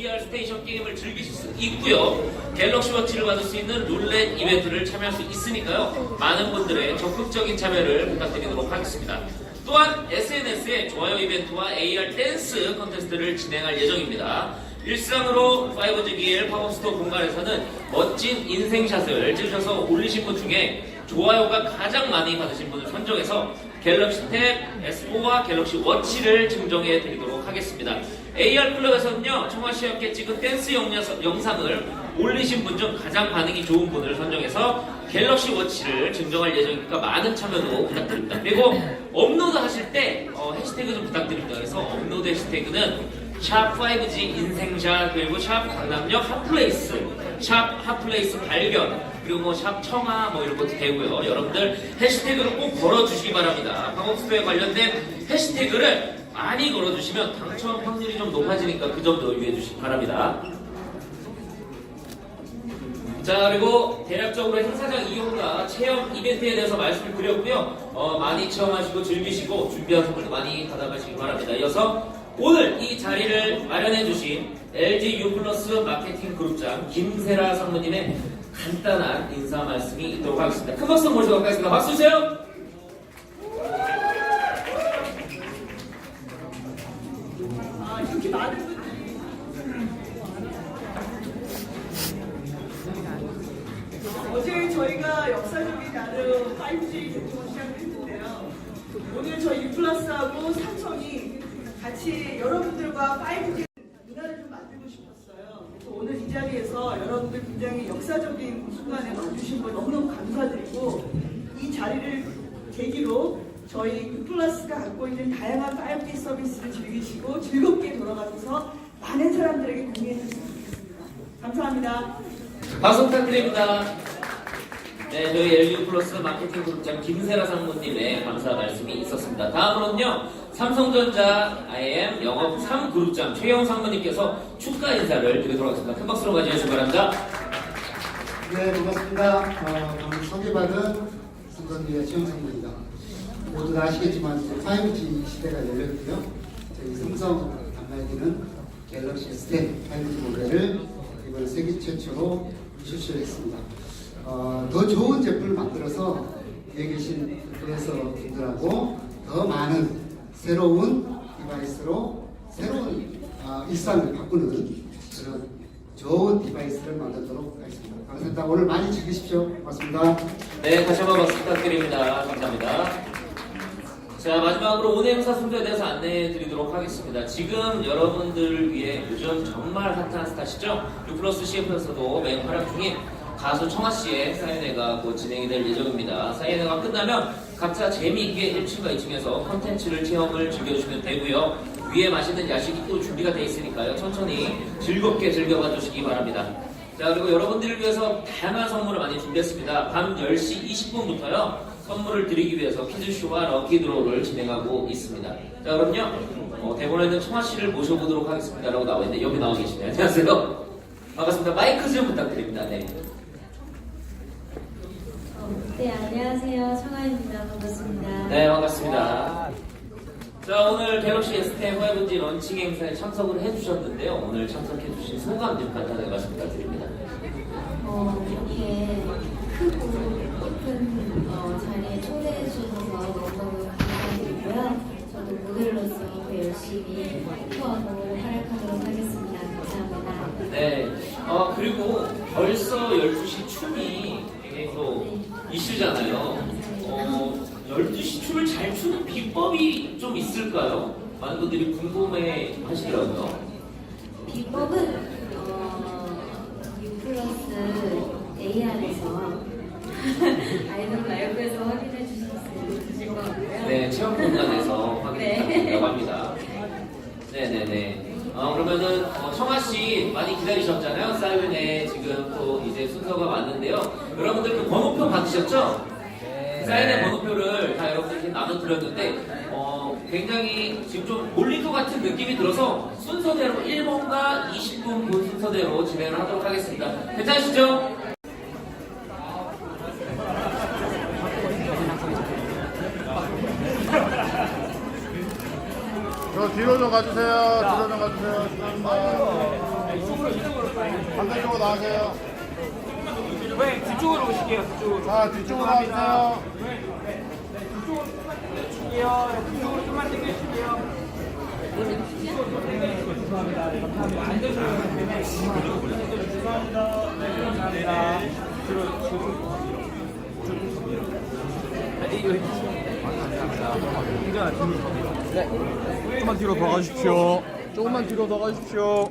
VR 스테이션 게임을 즐기실 수 있고요. 갤럭시 워치를 받을 수 있는 룰렛 이벤트를 참여할 수 있으니까요. 많은 분들의 적극적인 참여를 부탁드리도록 하겠습니다. 또한 SNS에 좋아요 이벤트와 AR 댄스 컨테스트를 진행할 예정입니다. 일상으로 5GBL 팝업스토어 공간에서는 멋진 인생샷을 찍으셔서 올리신 분 중에 좋아요가 가장 많이 받으신 분을 선정해서 갤럭시 탭 S4와 갤럭시 워치를 증정해 드리도록 하겠습니다. AR 클럽에서는요, 청아 씨와 함께 찍은 댄스 영상- 영상을 올리신 분 중 가장 반응이 좋은 분을 선정해서 갤럭시 워치를 증정할 예정이니까 많은 참여도 부탁드립니다. 그리고 업로드 하실 때 어, 해시태그 좀 부탁드립니다. 그래서 업로드 해시태그는 샵 5G 인생샷 그리고 샵 강남역 핫플레이스 샵 핫플레이스 발견 그리고 뭐 샵 청아 뭐 이런 것도 되고요 여러분들 해시태그를 꼭 걸어주시기 바랍니다 방업스토어에 관련된 해시태그를 많이 걸어주시면 당첨 확률이 좀 높아지니까 그 점도 유의해 주시기 바랍니다. 자 그리고 대략적으로 행사장 이용과 체험 이벤트에 대해서 말씀을 드렸고요. 어, 많이 체험하시고 즐기시고 준비한 선물도 많이 받아가시기 바랍니다. 이어서 오늘 이 자리를 마련해 주신 LG U 플러스 마케팅 그룹장 김세라 상무님의 간단한 인사 말씀이 있도록 하겠습니다. 큰 박수 모시도록 하겠습니다. 박수 주세요 저희가 역사적인 나름 5G 개통을 시작했는데요. 오늘 저희 유플러스하고 삼성이 같이 여러분들과 5G 문화를 좀 만들고 싶었어요. 오늘 이 자리에서 여러분들 굉장히 역사적인 순간에 와주신 거 너무너무 감사드리고 이 자리를 계기로 저희 유플러스가 갖고 있는 다양한 5G 서비스를 즐기시고 즐겁게 돌아가셔서 많은 사람들에게 공유해 주셨으면 좋겠습니다. 감사합니다. 박수 부탁드립니다. 네, 저희 LU 플러스 마케팅 그룹장 김세라 상무님의 감사 말씀이 있었습니다. 다음으로는요, 삼성전자 IM 영업 3그룹장 최영 상무님께서 축하 인사를 드리도록 하겠습니다. 큰 박수로 맞이해주시기 바랍니다. 네, 반갑습니다. 어, 오늘 소개받은 삼성기의 최영상입니다. 모두 다 아시겠지만 이제 5G 시대가 열렸고요. 저희 삼성 단말기는 갤럭시 S10 5G 모델을 이번 세계 최초로 출시했습니다. 어, 더 좋은 제품을 만들어서 여기 계신 플레이서 분들하고 더 많은 새로운 디바이스로 새로운 어, 일상을 바꾸는 그런 좋은 디바이스를 만들도록 하겠습니다. 감사합니다. 오늘 많이 즐기십시오. 고맙습니다. 네, 다시 한번 박수 부탁드립니다. 감사합니다. 자, 마지막으로 오늘 행사 순서에 대해서 안내해 드리도록 하겠습니다. 지금 여러분들을 위해 요즘 정말 핫한 스타시죠? 유플러스 CF에서도 매우 활약 중인 가수 청아 씨의 사인회가 곧 진행이 될 예정입니다. 사인회가 끝나면 각자 재미있게 1층과 2층에서 컨텐츠를 체험을 즐겨주시면 되고요. 위에 맛있는 야식이 또 준비가 되어 있으니까요. 천천히 즐겁게 즐겨봐 주시기 바랍니다. 자, 그리고 여러분들을 위해서 다양한 선물을 많이 준비했습니다. 밤 10시 20분부터요. 선물을 드리기 위해서 퀴즈쇼와 럭키드로우를 진행하고 있습니다. 자, 그럼요. 어, 대본에는 청아 씨를 모셔보도록 하겠습니다. 라고 나와 있는데 여기 나와 계시네요. 안녕하세요. 반갑습니다. 마이크 좀 부탁드립니다. 네. 네, 안녕하세요. 청아입니다. 반갑습니다. 네, 반갑습니다. 자, 오늘 갤럭시 S10 5G 런칭 행사에 참석을 해주셨는데요. 오늘 참석해주신 소감 좀 간단하게 말씀 부탁드립니다. 어, 이렇게 크고 예쁜 어, 자리에 초대해 주셔서 너무너무 감사드리고요. 저도 모델로서 더 열심히 투하고 활약하도록 하겠습니다. 감사합니다. 네. 어, 그리고 벌써 12시 춤이 굉장히 또 이슈잖아요. 어, 12시 춤을 잘 추는 비법이 좀 있을까요? 많은 분들이 궁금해 하시더라고요. 비법은 어, 유플러스 AR에서 아이돌 라이브에서 확인해 주셨으면 좋으실 것 같고요. 네, 체험 공간에서 확인이 네. 가능하다고 합니다. 네네네. 어, 그러면은, 어, 청아 씨 많이 기다리셨잖아요. 사이렌에 지금 또 이제 순서가 왔는데요. 여러분들 그 번호표 받으셨죠? 사인의 번호표를 다 여러분들께 나눠드렸는데, 어, 굉장히 지금 좀것 같은 느낌이 들어서 순서대로 1번과 20분 분 순서대로 진행을 하도록 하겠습니다. 괜찮으시죠? 저 뒤로 좀 가주세요. 뒤로 좀 가주세요. 죄송합니다. 나가세요. 네, 뒤쪽으로 오실게요. 뒤쪽으로. 자, 뒤쪽으로 나가세요. 뒤쪽으로 당겨주실게요. 뒤쪽으로 좀만 당겨주실게요. 네, 죄송합니다. 네, 감사합니다. 앉으셔야 되는데. 죄송합니다. 네, 감사합니다. 뒤로, 뒤로. 아니, 이거 네. 조금만 뒤로 더 가십시오. 조금만 뒤로 더 가십시오.